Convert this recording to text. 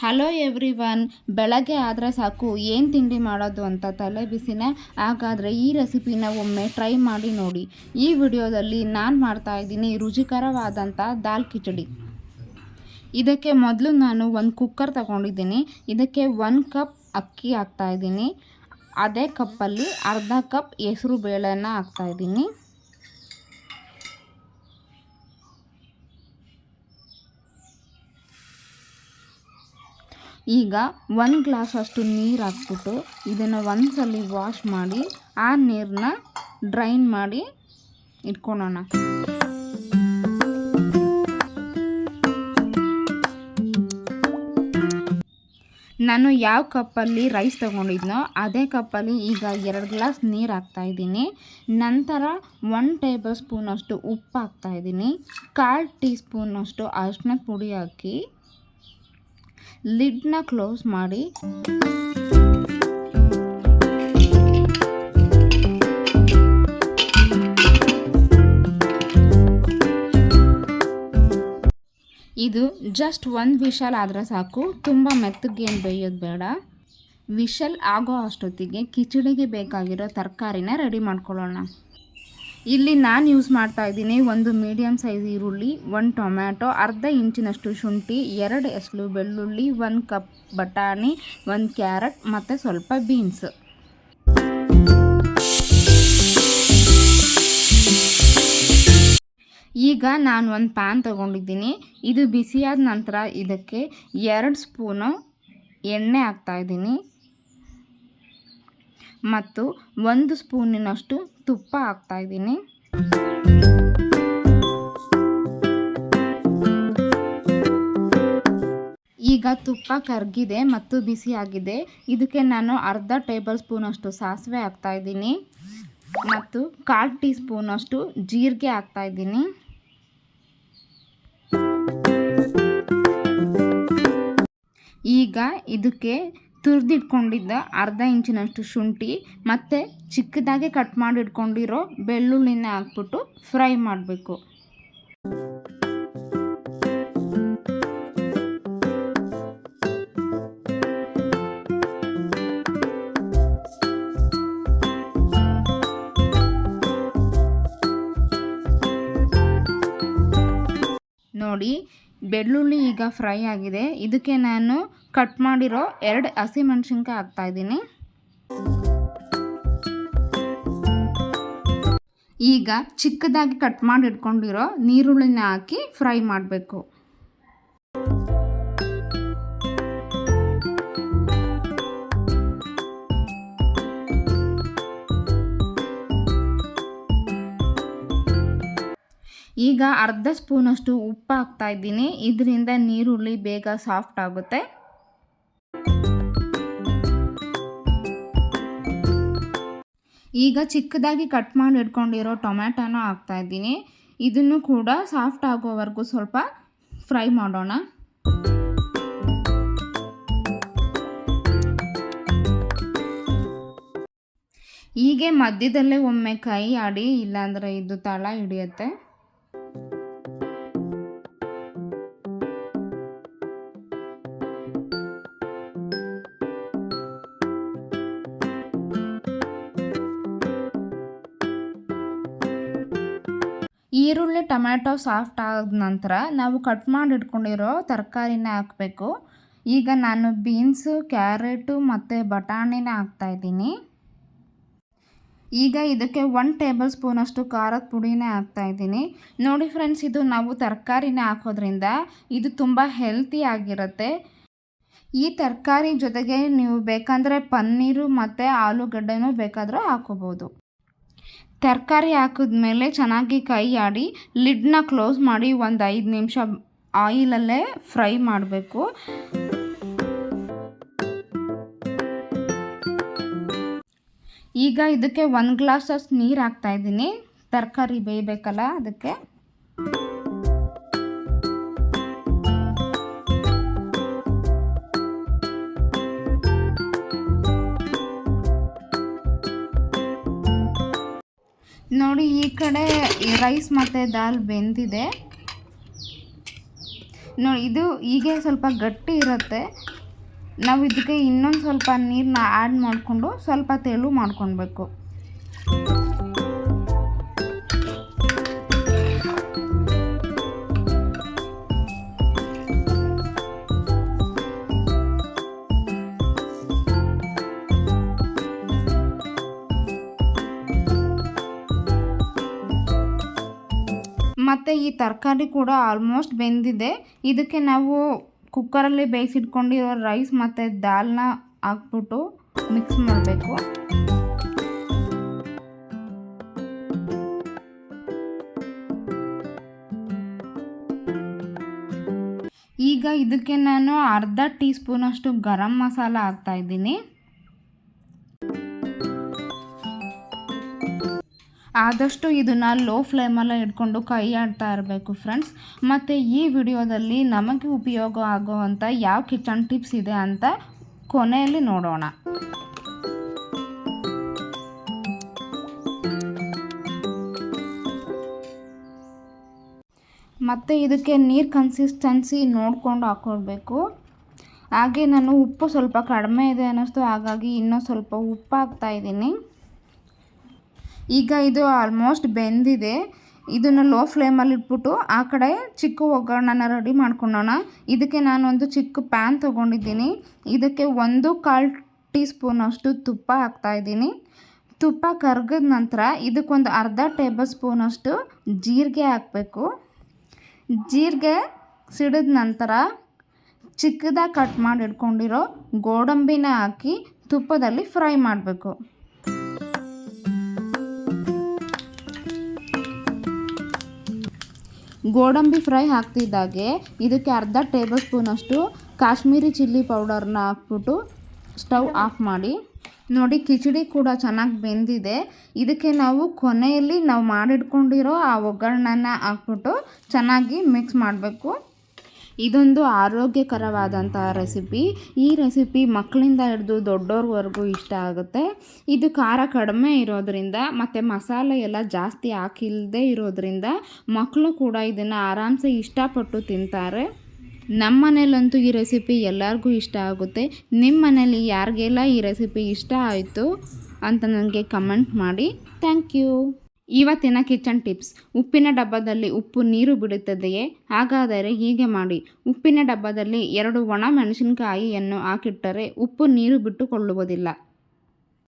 Hello every one ಬೆಳಗ್ಗೆ ಆದರೆ ಸಾಕು, ಏನು ತಿಂಡಿ ಮಾಡೋದು ಅಂತ ತಲೆ ಬಿಸಿನ? ಹಾಗಾದರೆ ಈ ರೆಸಿಪಿನ ಒಮ್ಮೆ ಟ್ರೈ ಮಾಡಿ ನೋಡಿ. ಈ ವಿಡಿಯೋದಲ್ಲಿ ನಾನು ಮಾಡ್ತಾ ಇದ್ದೀನಿ ರುಚಿಕರವಾದಂಥ ದಾಲ್ ಕಿಚಡಿ. ಇದಕ್ಕೆ ಮೊದಲು ನಾನು ಒಂದು ಕುಕ್ಕರ್ ತಗೊಂಡಿದ್ದೀನಿ. ಇದಕ್ಕೆ ಒಂದು ಕಪ್ ಅಕ್ಕಿ ಹಾಕ್ತಾಯಿದ್ದೀನಿ ಅದೇ ಕಪ್ಪಲ್ಲಿ ಅರ್ಧ ಕಪ್ ಹೆಸರು ಬೇಳೆನ ಹಾಕ್ತಾಯಿದ್ದೀನಿ ಈಗ ಒಂದು ಗ್ಲಾಸಷ್ಟು ನೀರು ಹಾಕ್ಬಿಟ್ಟು ಇದನ್ನು ಒಂದ್ಸಲ ವಾಶ್ ಮಾಡಿ, ಆ ನೀರನ್ನ ಡ್ರೈನ್ ಮಾಡಿ ಇಟ್ಕೊಳ್ಳೋಣ ನಾನು ಯಾವ ಕಪ್ಪಲ್ಲಿ ರೈಸ್ ತೊಗೊಂಡಿದ್ನೋ ಅದೇ ಕಪ್ಪಲ್ಲಿ ಈಗ ಎರಡು ಗ್ಲಾಸ್ ನೀರು ಹಾಕ್ತಾಯಿದ್ದೀನಿ ನಂತರ ಒನ್ ಟೇಬಲ್ ಸ್ಪೂನಷ್ಟು ಉಪ್ಪು ಹಾಕ್ತಾಯಿದ್ದೀನಿ ಕಾಲು ಟೀ ಸ್ಪೂನಷ್ಟು ಅರಿಶಿನ ಪುಡಿ ಹಾಕಿ ಲಿಡ್ನ ಕ್ಲೋಸ್ ಮಾಡಿ. ಇದು ಜಸ್ಟ್ ಒಂದು ವಿಶಲ್ ಆದರೆ ಸಾಕು. ತುಂಬ ಮೆತ್ತಗೇನು ಬೇಯೋದು ಬೇಡ. ವಿಶಲ್ ಆಗೋ ಅಷ್ಟೊತ್ತಿಗೆ ಕಿಚಡಿಗೆ ಬೇಕಾಗಿರೋ ತರಕಾರಿನ ರೆಡಿ ಮಾಡ್ಕೊಳ್ಳೋಣ. ಇಲ್ಲಿ ನಾನು ಯೂಸ್ ಮಾಡ್ತಾ ಇದ್ದೀನಿ ಒಂದು ಮೀಡಿಯಮ್ ಸೈಜ್ ಈರುಳ್ಳಿ ಒಂದು ಟೊಮ್ಯಾಟೊ ಅರ್ಧ ಇಂಚಿನಷ್ಟು ಶುಂಠಿ, ಎರಡು ಎಸ್ಲು ಬೆಳ್ಳುಳ್ಳಿ ಒಂದು ಕಪ್ ಬಟಾಣಿ ಒಂದು ಕ್ಯಾರೆಟ್ ಮತ್ತು ಸ್ವಲ್ಪ ಬೀನ್ಸ್ ಈಗ ನಾನು ಒಂದು ಪ್ಯಾನ್ ತೊಗೊಂಡಿದ್ದೀನಿ. ಇದು ಬಿಸಿಯಾದ ನಂತರ ಇದಕ್ಕೆ ಎರಡು ಸ್ಪೂನು ಎಣ್ಣೆ ಹಾಕ್ತಾಯಿದ್ದೀನಿ ಮತ್ತು ಒಂದು ಸ್ಪೂನಿನಷ್ಟು ತುಪ್ಪ ಹಾಕ್ತಾಯಿದ್ದೀನಿ ಈಗ ತುಪ್ಪ ಕರಗಿದೆ ಮತ್ತು ಬಿಸಿಯಾಗಿದೆ ಇದಕ್ಕೆ ನಾನು ಅರ್ಧ ಟೇಬಲ್ ಸ್ಪೂನಷ್ಟು ಸಾಸಿವೆ ಹಾಕ್ತಾಯಿದ್ದೀನಿ ಮತ್ತು ಕಾಲು ಟೀ ಸ್ಪೂನಷ್ಟು ಜೀರಿಗೆ ಹಾಕ್ತಾಯಿದ್ದೀನಿ ಈಗ ಇದಕ್ಕೆ ತುರಿದಿಟ್ಕೊಂಡಿದ್ದ ಅರ್ಧ ಇಂಚಿನಷ್ಟು ಶುಂಠಿ ಮತ್ತು ಚಿಕ್ಕದಾಗಿ ಕಟ್ ಮಾಡಿ ಇಟ್ಕೊಂಡಿರೋ ಬೆಳ್ಳುಳ್ಳಿನ ಹಾಕ್ಬಿಟ್ಟು ಫ್ರೈ ಮಾಡಬೇಕು. ನೋಡಿ ಬೆಳ್ಳುಳ್ಳಿ ಈಗ ಫ್ರೈ ಆಗಿದೆ. ಇದಕ್ಕೆ ನಾನು ಕಟ್ ಮಾಡಿರೋ ಎರಡು ಹಸಿಮೆಣ್ಸಿನ್ಕಾಯಿ ಹಾಕ್ತಾಯಿದ್ದೀನಿ ಈಗ ಚಿಕ್ಕದಾಗಿ ಕಟ್ ಮಾಡಿ ಇಟ್ಕೊಂಡಿರೋ ನೀರುಳ್ಳಿನ ಹಾಕಿ ಫ್ರೈ ಮಾಡಬೇಕು. ಈಗ ಅರ್ಧ ಸ್ಪೂನಷ್ಟು ಉಪ್ಪು ಹಾಕ್ತಾ ಇದ್ದೀನಿ. ಇದರಿಂದ ನೀರುಳ್ಳಿ ಬೇಗ ಸಾಫ್ಟ್ ಆಗುತ್ತೆ. ಈಗ ಚಿಕ್ಕದಾಗಿ ಕಟ್ ಮಾಡಿ ಇಟ್ಕೊಂಡಿರೋ ಟೊಮ್ಯಾಟೋನ ಹಾಕ್ತಾ ಇದ್ದೀನಿ. ಇದನ್ನು ಕೂಡ ಸಾಫ್ಟ್ ಆಗೋವರೆಗೂ ಸ್ವಲ್ಪ ಫ್ರೈ ಮಾಡೋಣ. ಹೀಗೆ ಮಧ್ಯದಲ್ಲೇ ಒಮ್ಮೆ ಕೈ ಆಡಿ, ಇಲ್ಲಾಂದರೆ ಇದು ತಳ ಹಿಡಿಯುತ್ತೆ. ಈರುಳ್ಳಿ, ಟೊಮ್ಯಾಟೊ ಸಾಫ್ಟ್ ಆದ ನಂತರ ನಾವು ಕಟ್ ಮಾಡಿ ಇಟ್ಕೊಂಡಿರೋ ತರಕಾರಿನ ಹಾಕಬೇಕು. ಈಗ ನಾನು ಬೀನ್ಸು, ಕ್ಯಾರೆಟು ಮತ್ತು ಬಟಾಣಿನ ಹಾಕ್ತಾಯಿದ್ದೀನಿ ಈಗ ಇದಕ್ಕೆ ಒನ್ ಟೇಬಲ್ ಸ್ಪೂನಷ್ಟು ಖಾರದ ಪುಡಿನೇ ಹಾಕ್ತಾಯಿದ್ದೀನಿ ನೋಡಿ ಫ್ರೆಂಡ್ಸ್, ಇದು ನಾವು ತರಕಾರಿನ ಹಾಕೋದ್ರಿಂದ ಇದು ತುಂಬ ಹೆಲ್ತಿ ಆಗಿರುತ್ತೆ. ಈ ತರಕಾರಿ ಜೊತೆಗೆ ನೀವು ಬೇಕಂದರೆ ಪನ್ನೀರು ಮತ್ತು ಆಲೂಗಡ್ಡೆನೂ ಬೇಕಾದರೂ ಹಾಕೋಬೋದು. ತರಕಾರಿ ಹಾಕಿದ್ಮೇಲೆ ಚೆನ್ನಾಗಿ ಕೈ ಆಡಿ, ಲಿಡ್ನ ಕ್ಲೋಸ್ ಮಾಡಿ ಒಂದು ಐದು ನಿಮಿಷ ಆಯಿಲಲ್ಲೇ ಫ್ರೈ ಮಾಡಬೇಕು. ಈಗ ಇದಕ್ಕೆ ಒಂದು ಗ್ಲಾಸಸ್ ನೀರು ಹಾಕ್ತಾಯಿದ್ದೀನಿ ತರಕಾರಿ ಬೇಯಬೇಕಲ್ಲ ಅದಕ್ಕೆ. ಕಡೆ ರೈಸ್ ಮತ್ತು ದಾಲ್ ಬೆಂದಿದೆ. ನೋಡಿ, ಇದು ಹೀಗೆ ಸ್ವಲ್ಪ ಗಟ್ಟಿ ಇರುತ್ತೆ. ನಾವು ಇದಕ್ಕೆ ಇನ್ನೊಂದು ಸ್ವಲ್ಪ ನೀರನ್ನ ಆ್ಯಡ್ ಮಾಡಿಕೊಂಡು ಸ್ವಲ್ಪ ತೆಳು ಮಾಡ್ಕೊಳ್ಬೇಕು. ಮತ್ತು ಈ ತರಕಾರಿ ಕೂಡ ಆಲ್ಮೋಸ್ಟ್ ಬೆಂದಿದೆ. ಇದಕ್ಕೆ ನಾವು ಕುಕ್ಕರಲ್ಲಿ ಬೇಯಿಸಿಟ್ಕೊಂಡಿರೋ ರೈಸ್ ಮತ್ತು ದಾಲ್ನ ಹಾಕ್ಬಿಟ್ಟು ಮಿಕ್ಸ್ ಮಾಡಬೇಕು. ಈಗ ಇದಕ್ಕೆ ನಾನು ಅರ್ಧ ಟೀ ಸ್ಪೂನಷ್ಟು ಗರಂ ಮಸಾಲ ಹಾಕ್ತಾಯಿದ್ದೀನಿ ಆದಷ್ಟು ಇದನ್ನು ಲೋ ಫ್ಲೇಮಲ್ಲ ಇಟ್ಕೊಂಡು ಕೈ ಆಡ್ತಾ ಇರಬೇಕು ಫ್ರೆಂಡ್ಸ್ ಮತ್ತು ಈ ವಿಡಿಯೋದಲ್ಲಿ ನಮಗೆ ಉಪಯೋಗ ಆಗುವಂಥ ಯಾವ ಕಿಚನ್ ಟಿಪ್ಸ್ ಇದೆ ಅಂತ ಕೊನೆಯಲ್ಲಿ ನೋಡೋಣ. ಮತ್ತು ಇದಕ್ಕೆ ನೀರು ಕನ್ಸಿಸ್ಟೆನ್ಸಿ ನೋಡಿಕೊಂಡು ಹಾಕ್ಕೊಳ್ಬೇಕು ಹಾಗೆ ನಾನು ಉಪ್ಪು ಸ್ವಲ್ಪ ಕಡಿಮೆ ಇದೆ ಅನ್ನಿಸ್ತು, ಹಾಗಾಗಿ ಇನ್ನೂ ಸ್ವಲ್ಪ ಉಪ್ಪು ಹಾಕ್ತಾಯಿದ್ದೀನಿ ಈಗ ಇದು ಆಲ್ಮೋಸ್ಟ್ ಬೆಂದಿದೆ. ಇದನ್ನು ಲೋ ಫ್ಲೇಮಲ್ಲಿ ಇಟ್ಬಿಟ್ಟು ಆ ಕಡೆ ಚಿಕ್ಕ ಒಗ್ಗರಣನ ರೆಡಿ ಮಾಡ್ಕೊಳ್ಳೋಣ ಇದಕ್ಕೆ ನಾನು ಒಂದು ಚಿಕ್ಕ ಪ್ಯಾನ್ ತೊಗೊಂಡಿದ್ದೀನಿ. ಇದಕ್ಕೆ ಒಂದು ಕಾಲು ಟೀ ಸ್ಪೂನಷ್ಟು ತುಪ್ಪ ಹಾಕ್ತಾಯಿದ್ದೀನಿ ತುಪ್ಪ ಕರಗಿದ ನಂತರ ಇದಕ್ಕೊಂದು ಅರ್ಧ ಟೇಬಲ್ ಸ್ಪೂನಷ್ಟು ಜೀರಿಗೆ ಹಾಕಬೇಕು. ಜೀರಿಗೆ ಸಿಡಿದ ನಂತರ ಚಿಕ್ಕದಾಗಿ ಕಟ್ ಮಾಡಿ ಇಟ್ಕೊಂಡಿರೋ ಗೋಡಂಬಿನ ಹಾಕಿ ತುಪ್ಪದಲ್ಲಿ ಫ್ರೈ ಮಾಡಬೇಕು. ಗೋಡಂಬಿ ಫ್ರೈ ಹಾಕ್ತಿದ್ದಾಗೆ ಇದಕ್ಕೆ ಅರ್ಧ ಟೇಬಲ್ ಸ್ಪೂನಷ್ಟು ಕಾಶ್ಮೀರಿ ಚಿಲ್ಲಿ ಪೌಡರ್ನ ಹಾಕ್ಬಿಟ್ಟು ಸ್ಟವ್ ಆಫ್ ಮಾಡಿ. ನೋಡಿ, ಕಿಚಡಿ ಕೂಡ ಚೆನ್ನಾಗಿ ಬೆಂದಿದೆ. ಇದಕ್ಕೆ ನಾವು ಕೊನೆಯಲ್ಲಿ ನಾವು ಮಾಡಿಟ್ಕೊಂಡಿರೋ ಆ ಒಗ್ಗರಣೆನ ಹಾಕ್ಬಿಟ್ಟು ಚೆನ್ನಾಗಿ ಮಿಕ್ಸ್ ಮಾಡಬೇಕು. ಇದೊಂದು ಆರೋಗ್ಯಕರವಾದಂಥ ರೆಸಿಪಿ. ಈ ರೆಸಿಪಿ ಮಕ್ಕಳಿಂದ ಹಿಡಿದು ದೊಡ್ಡೋರ್ವರೆಗೂ ಇಷ್ಟ ಆಗುತ್ತೆ. ಇದು ಖಾರ ಕಡಿಮೆ ಇರೋದ್ರಿಂದ ಮತ್ತು ಮಸಾಲೆ ಎಲ್ಲ ಜಾಸ್ತಿ ಹಾಕಿಲ್ಲದೆ ಇರೋದ್ರಿಂದ ಮಕ್ಕಳು ಕೂಡ ಇದನ್ನು ಆರಾಮ್ಸೆ ಇಷ್ಟಪಟ್ಟು ತಿಂತಾರೆ. ನಮ್ಮ ಮನೇಲಂತೂ ಈ ರೆಸಿಪಿ ಎಲ್ಲರಿಗೂ ಇಷ್ಟ ಆಗುತ್ತೆ. ನಿಮ್ಮ ಮನೇಲಿ ಯಾರಿಗೆಲ್ಲ ಈ ರೆಸಿಪಿ ಇಷ್ಟ ಆಯಿತು ಅಂತ ನನಗೆ ಕಮೆಂಟ್ ಮಾಡಿ. Thank you. ಇವತ್ತಿನ ಕಿಚನ್ ಟಿಪ್ಸ್. ಉಪ್ಪಿನ ಡಬ್ಬದಲ್ಲಿ ಉಪ್ಪು ನೀರು ಬಿಡುತ್ತದೆಯೇ? ಹಾಗಾದರೆ ಹೀಗೆ ಮಾಡಿ. ಉಪ್ಪಿನ ಡಬ್ಬದಲ್ಲಿ ಎರಡು ಒಣ ಮೆಣಸಿನಕಾಯಿಯನ್ನು ಹಾಕಿಟ್ಟರೆ ಉಪ್ಪು ನೀರು ಬಿಟ್ಟುಕೊಳ್ಳುವುದಿಲ್ಲ.